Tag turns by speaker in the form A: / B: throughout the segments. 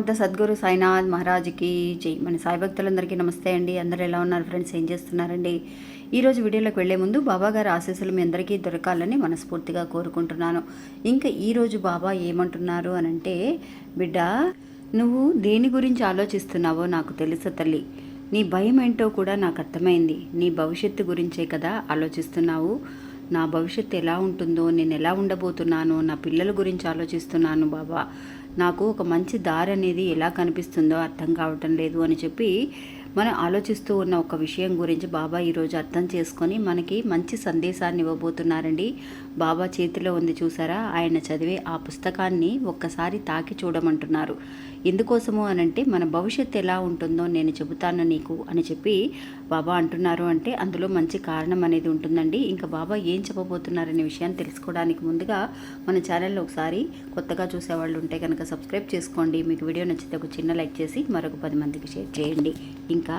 A: సమర్థ సద్గురు సాయినాథ్ మహారాజ్కి జై. మన సాయి భక్తులందరికీ నమస్తే అండి. అందరూ ఎలా ఉన్నారు ఫ్రెండ్స్? ఏం చేస్తున్నారండి? ఈరోజు వీడియోలోకి వెళ్ళే ముందు బాబా గారి ఆశీస్సులు మీ అందరికీ దొరకాలని మనస్ఫూర్తిగా కోరుకుంటున్నాను. ఇంకా ఈరోజు బాబా ఏమంటున్నారు అని అంటే బిడ్డ నువ్వు దేని గురించి ఆలోచిస్తున్నావో నాకు తెలుసు తల్లి. నీ భయం ఏంటో కూడా నాకు అర్థమైంది. నీ భవిష్యత్తు గురించే కదా ఆలోచిస్తున్నావు. నా భవిష్యత్తు ఎలా ఉంటుందో నేను ఎలా ఉండబోతున్నానో నా పిల్లల గురించి ఆలోచిస్తున్నాను బాబా. నాకు ఒక మంచి దారి అనేది ఎలా కనిపిస్తుందో అర్థం కావటం లేదు అని చెప్పి మనం ఆలోచిస్తూ ఉన్న ఒక విషయం గురించి బాబా ఈరోజు అర్థం చేసుకొని మనకి మంచి సందేశాన్ని ఇవ్వబోతున్నారండి. బాబా చేతిలో ఉంది చూసారా? ఆయన చదివే ఆ పుస్తకాన్ని ఒక్కసారి తాకి చూడమంటున్నారు. ఎందుకోసము అనంటే మన భవిష్యత్తు ఎలా ఉంటుందో నేను చెబుతాను నీకు అని చెప్పి బాబా అంటున్నారు. అంటే అందులో మంచి కారణం అనేది ఉంటుందండి. ఇంకా బాబా ఏం చెప్పబోతున్నారనే విషయాన్ని తెలుసుకోవడానికి ముందుగా మన ఛానల్లో ఒకసారి కొత్తగా చూసేవాళ్ళు ఉంటే కనుక సబ్స్క్రైబ్ చేసుకోండి. మీకు వీడియో నచ్చితే ఒక చిన్న లైక్ చేసి మరొక పది మందికి షేర్ చేయండి. ఇంకా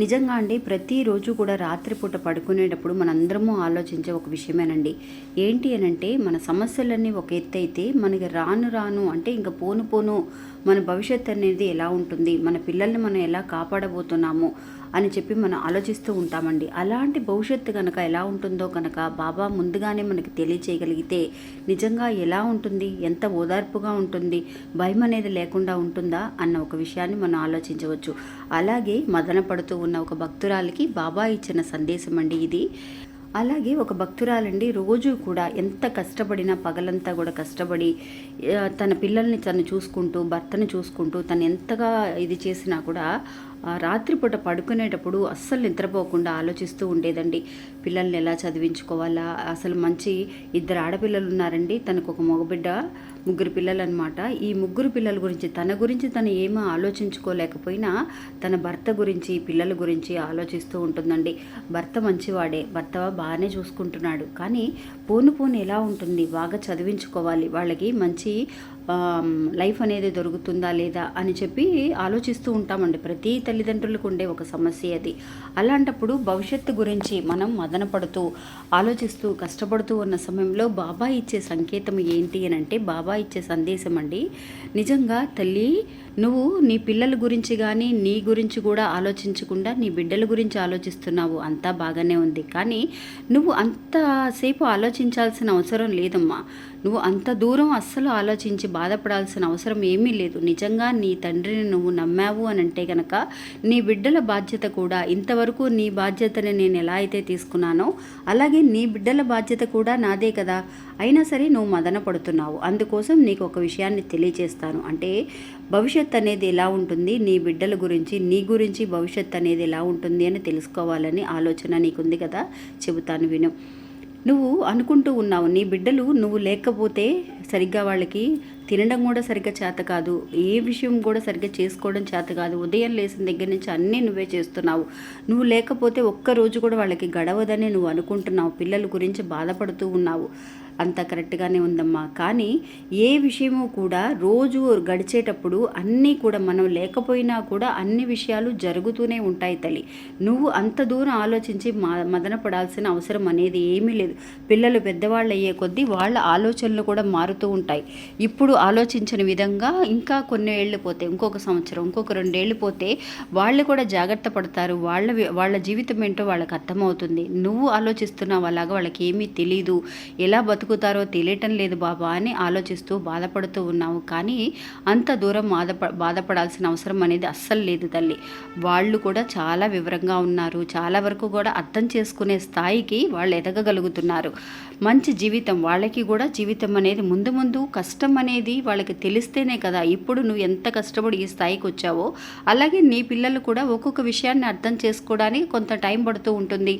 A: నిజంగా అండి ప్రతిరోజు కూడా రాత్రిపూట పడుకునేటప్పుడు మనందరము ఆలోచించే ఒక విషయమేనండి. ఏంటి అని అంటే మన సమస్యలన్నీ ఒక ఎత్తు అయితే మనకి రాను రాను అంటే ఇంకా పోను పోను మన భవిష్యత్తు అనేది ఎలా ఉంటుంది మన పిల్లల్ని మనం ఎలా కాపాడబోతున్నాము అని చెప్పి మనం ఆలోచిస్తూ ఉంటామండి. అలాంటి భవిష్యత్తు కనుక ఎలా ఉంటుందో కనుక బాబా ముందుగానే మనకి తెలియచేయగలిగితే నిజంగా ఎలా ఉంటుంది ఎంత ఓదార్పుగా ఉంటుంది భయం అనేది లేకుండా ఉంటుందా అన్న ఒక విషయాన్ని మనం ఆలోచించవచ్చు. అలాగే మదన పడుతూ ఉన్న ఒక భక్తురాలికి బాబా ఇచ్చిన సందేశం అండి ఇది. అలాగే ఒక భక్తురాలండి రోజు కూడా ఎంత కష్టపడినా పగలంతా కూడా కష్టపడి తన పిల్లల్ని తను చూసుకుంటూ భర్తను చూసుకుంటూ తను ఎంతగా ఇది చేసినా కూడా రాత్రిపూట పడుకునేటప్పుడు అస్సలు నిద్రపోకుండా ఆలోచిస్తూ ఉండేదండి. పిల్లల్ని ఎలా చదివించుకోవాలా? అసలు మంచి ఇద్దరు ఆడపిల్లలు ఉన్నారండి. తనకు ఒక మగబిడ్డ ముగ్గురు పిల్లలు అనమాట ఈ ముగ్గురు పిల్లల గురించి తన గురించి తను ఏమీ ఆలోచించుకోలేకపోయినా తన భర్త గురించి పిల్లల గురించి ఆలోచిస్తూ ఉంటుందండి. భర్త మంచివాడే భర్త బాగానే చూసుకుంటున్నాడు. కానీ పోను పోను ఎలా ఉంటుంది? బాగా చదివించుకోవాలి. వాళ్ళకి మంచి లైఫ్ అనేది దొరుకుతుందా లేదా అని చెప్పి ఆలోచిస్తూ ఉంటామండి. ప్రతి తల్లిదండ్రులకు ఉండే ఒక సమస్య అది. అలాంటప్పుడు భవిష్యత్తు గురించి మనం మదనపడుతూ ఆలోచిస్తూ కష్టపడుతూ ఉన్న సమయంలో బాబా ఇచ్చే సంకేతం ఏంటి అని అంటే బాబా ఇచ్చే సందేశం అండి నిజంగా తల్లి నువ్వు నీ పిల్లల గురించి కానీ నీ గురించి కూడా ఆలోచించకుండా నీ బిడ్డల గురించి ఆలోచిస్తున్నావు. అంతా బాగానే ఉంది. కానీ నువ్వు అంతసేపు ఆలోచించాల్సిన అవసరం లేదమ్మా. నువ్వు అంత దూరం అస్సలు ఆలోచించి బాధపడాల్సిన అవసరం ఏమీ లేదు. నిజంగా నీ తండ్రిని నువ్వు నమ్మావు అని అంటే కనుక నీ బిడ్డల బాధ్యత కూడా ఇంతవరకు నీ బాధ్యతని నేను ఎలా అయితే తీసుకున్నానో అలాగే నీ బిడ్డల బాధ్యత కూడా నాదే కదా. అయినా సరే నువ్వు మదన పడుతున్నావు. అందుకోసం నీకు ఒక విషయాన్ని తెలియజేస్తాను అంటే భవిష్యత్ అనేది ఎలా ఉంటుంది? నీ బిడ్డల గురించి నీ గురించి భవిష్యత్ అనేది ఎలా ఉంటుంది అని తెలుసుకోవాలని ఆలోచన నీకుంది కదా? చెబుతాను విను. నువ్వు అనుకుంటూ ఉన్నావు. నీ బిడ్డలు నువ్వు లేకపోతే సరిగ్గా వాళ్ళకి తినడం కూడా సరిగ్గా చేత కాదు. ఏ విషయం కూడా సరిగ్గా చేసుకోవడం చేత కాదు. ఉదయం లేచిన దగ్గర నుంచి అన్నీ నువ్వే చేస్తున్నావు. నువ్వు లేకపోతే ఒక్క రోజు కూడా వాళ్ళకి గడవదని నువ్వు అనుకుంటున్నావు. పిల్లల గురించి బాధపడుతూ ఉన్నావు. అంత కరెక్ట్గానే ఉందమ్మా. కానీ ఏ విషయము కూడా రోజు గడిచేటప్పుడు అన్నీ కూడా మనం లేకపోయినా కూడా అన్ని విషయాలు జరుగుతూనే ఉంటాయి తల్లి. నువ్వు అంత దూరం ఆలోచించి మా మదన పడాల్సిన అవసరం అనేది ఏమీ లేదు. పిల్లలు పెద్దవాళ్ళు అయ్యే కొద్దీ వాళ్ళ ఆలోచనలు కూడా మారుతూ ఉంటాయి. ఇప్పుడు ఆలోచించిన విధంగా ఇంకా కొన్ని ఏళ్ళు పోతే ఇంకొక సంవత్సరం ఇంకొక రెండేళ్ళు పోతే వాళ్ళు కూడా జాగ్రత్త పడతారు. వాళ్ళ వాళ్ళ జీవితం ఏంటో వాళ్ళకి అర్థమవుతుంది. నువ్వు ఆలోచిస్తున్నావు అలాగా వాళ్ళకి ఏమీ తెలీదు. ఎలా బతుకు బతుకుతారో తెలియటం లేదు బాబా అని ఆలోచిస్తూ బాధపడుతూ ఉన్నావు. కానీ అంత దూరం బాధప బాధపడాల్సిన అవసరం అనేది అస్సలు లేదు తల్లి. వాళ్ళు కూడా చాలా వివరంగా ఉన్నారు. చాలా వరకు కూడా అర్థం చేసుకునే స్థాయికి వాళ్ళు ఎదగగలుగుతున్నారు. మంచి జీవితం వాళ్ళకి కూడా జీవితం అనేది ముందు ముందు కష్టం అనేది వాళ్ళకి తెలిస్తేనే కదా ఇప్పుడు నువ్వు ఎంత కష్టపడి ఈ స్థాయికి వచ్చావో. అలాగే నీ పిల్లలు కూడా ఒక్కొక్క విషయాన్ని అర్థం చేసుకోవడానికి కొంత టైం పడుతూ ఉంటుంది.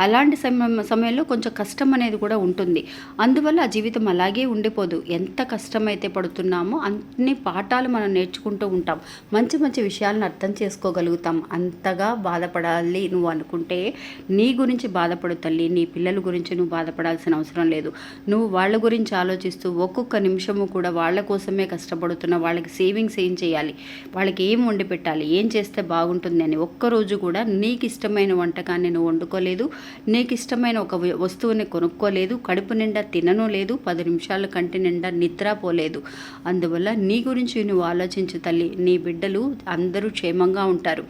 A: అలాంటి సమయం సమయంలో కొంచెం కష్టం అనేది కూడా ఉంటుంది. అందువల్ల ఆ జీవితం అలాగే ఉండిపోదు. ఎంత కష్టమైతే పడుతున్నామో అన్ని పాఠాలు మనం నేర్చుకుంటూ ఉంటాం. మంచి మంచి విషయాలను అర్థం చేసుకోగలుగుతాం. అంతగా బాధపడాలి నువ్వు అనుకుంటే నీ గురించి బాధపడు తల్లి. నీ పిల్లల గురించి నువ్వు బాధపడాల్సిన అవసరం లేదు. నువ్వు వాళ్ళ గురించి ఆలోచిస్తూ ఒక్కొక్క నిమిషము కూడా వాళ్ళ కోసమే కష్టపడుతున్న వాళ్ళకి సేవింగ్స్ ఏం చేయాలి? వాళ్ళకి ఏం వండి పెట్టాలి? ఏం చేస్తే బాగుంటుంది అని ఒక్కరోజు కూడా నీకు ఇష్టమైన వంటకాన్ని నువ్వు వండుకోలేదు. నీకు ఇష్టమైన ఒక వస్తువుని కొనుక్కోలేదు కడుపు నిండా తినను లేదు పది నిమిషాల కంటి నిండా నిద్ర పోలేదు అందువల్ల నీ గురించి నువ్వు ఆలోచించు తల్లి. నీ బిడ్డలు అందరూ క్షేమంగా ఉంటారు.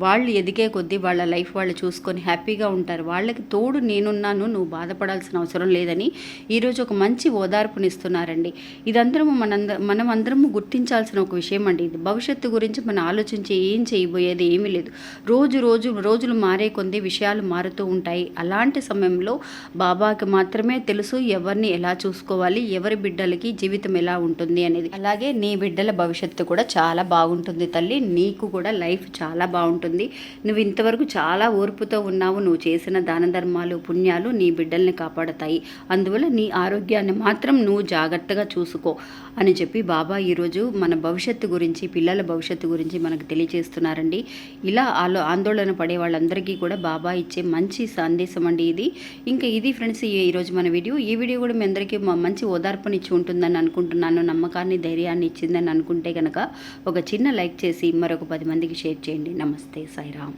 A: వాళ్ళు ఎదిగే కొద్దీ వాళ్ళ లైఫ్ వాళ్ళు చూసుకొని హ్యాపీగా ఉంటారు. వాళ్ళకి తోడు నేనున్నాను నువ్వు బాధపడాల్సిన అవసరం లేదని ఈరోజు ఒక మంచి ఓదార్పునిస్తున్నారండి. ఇదందరము మనంద మనం అందరము గుర్తించాల్సిన ఒక విషయం అండి ఇది. భవిష్యత్తు గురించి మనం ఆలోచించి ఏం చేయబోయేది ఏమీ లేదు. రోజు రోజు రోజులు మారే కొంది విషయాలు మారుతూ ఉంటాయి. అలాంటి సమయంలో బాబాకి మాత్రమే తెలుసు ఎవరిని ఎలా చూసుకోవాలి ఎవరి బిడ్డలకి జీవితం ఎలా ఉంటుంది అనేది. అలాగే నీ బిడ్డల భవిష్యత్తు కూడా చాలా బాగుంటుంది తల్లి. నీకు కూడా లైఫ్ చాలా బాగుంటుంది. నువ్వు ఇంతవరకు చాలా ఓర్పుతో ఉన్నావు. నువ్వు చేసిన దాన ధర్మాలు పుణ్యాలు నీ బిడ్డల్ని కాపాడతాయి. అందువల్ల నీ ఆరోగ్యాన్ని మాత్రం నువ్వు జాగ్రత్తగా చూసుకో అని చెప్పి బాబా ఈరోజు మన భవిష్యత్తు గురించి పిల్లల భవిష్యత్తు గురించి మనకు తెలియజేస్తున్నారండి. ఇలా ఆలో ఆందోళన పడే వాళ్ళందరికీ కూడా బాబా ఇచ్చే మంచి సందేశం అండి ఇది. ఇంకా ఇది ఫ్రెండ్స్ ఈ- ఈరోజు మన వీడియో. ఈ వీడియో కూడా మీ అందరికీ మంచి ఓదార్పునిచ్చి ఉంటుందని అనుకుంటున్నాను. నమ్మకాన్ని ధైర్యాన్ని ఇచ్చిందని అనుకుంటే కనుక ఒక చిన్న లైక్ చేసి మరొక పది మందికి షేర్ చేయండి. నమస్తే. சாய்ராம்